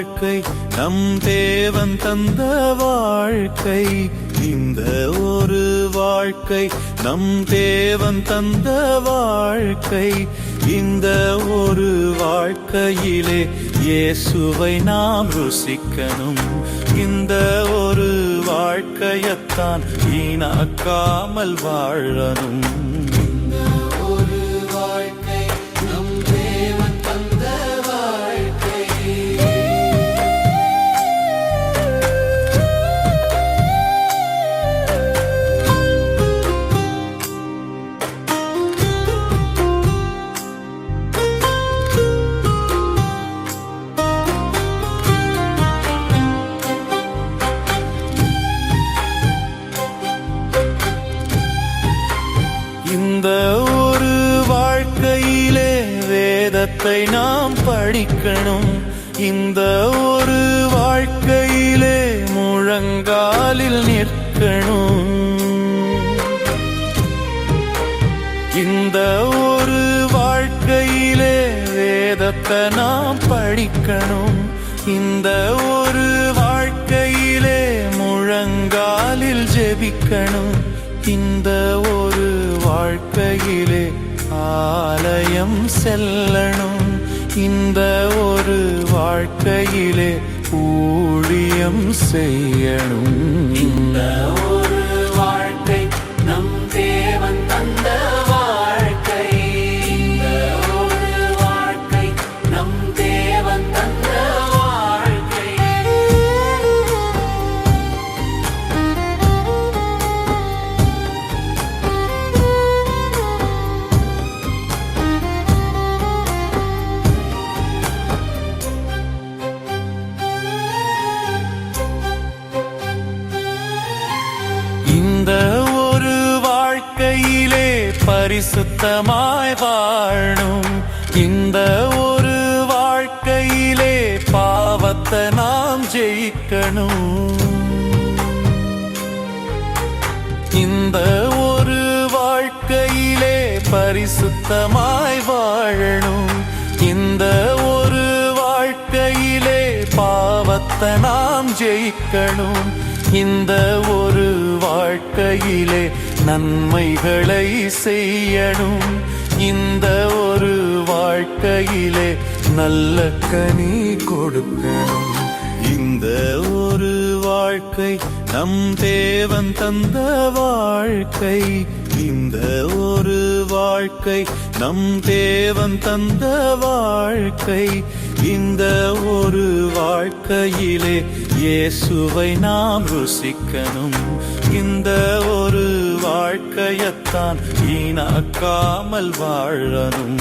வாழ்க்கை நம் தேவன் தந்த வாழ்க்கை. இந்த ஒரு வாழ்க்கை நம் தேவன் தந்த வாழ்க்கை. இந்த ஒரு வாழ்க்கையிலே இயேசுவை நாம் ருசிக்கணும். இந்த ஒரு வாழ்க்கையத்தான் வீணாக்காமல் வாழணும். வேதத்தை நாம் படிக்கணும். இந்த ஒரு வாழ்க்கையிலே முழங்காலில் நிற்கணும். இந்த ஒரு வாழ்க்கையிலே வேதத்தை நாம் படிக்கணும். இந்த ஒரு வாழ்க்கையிலே முழங்காலில் ஜெபிக்கணும். இந்த ஒரு வாழ்க்கையிலே ஆலயம் செல்லணும். இந்த ஒரு வாழ்க்கையிலே ஊழியம் செய்யணும். இந்த பரிசுத்தமாய் வாழும். இந்த ஒரு வாழ்க்கையிலே பாவத்தை நாம் ஜெயிக்கணும். இந்த ஒரு வாழ்க்கையிலே பரிசுத்தமாய் வாழணும். இந்த ஒரு வாழ்க்கையிலே பாவத்தை நாம் ஜெயிக்கணும். இந்த ஒரு வாழ்க்கையிலே நன்மைகளை செய்யணும். இந்த ஒரு வாழ்க்கையிலே நல்ல கனி கொடுக்கணும். இந்த ஒரு வாழ்க்கை நம் தேவன் தந்த வாழ்க்கை. இந்த ஒரு வாழ்க்கை நம் தேவன் தந்த வாழ்க்கை. இந்த ஒரு வாழ்க்கையிலே இயேசுவை நாம் ருசிக்கணும். இந்த ஒரு வாழ்க்கையத்தான் வீணாக்காமல் வாழணும்.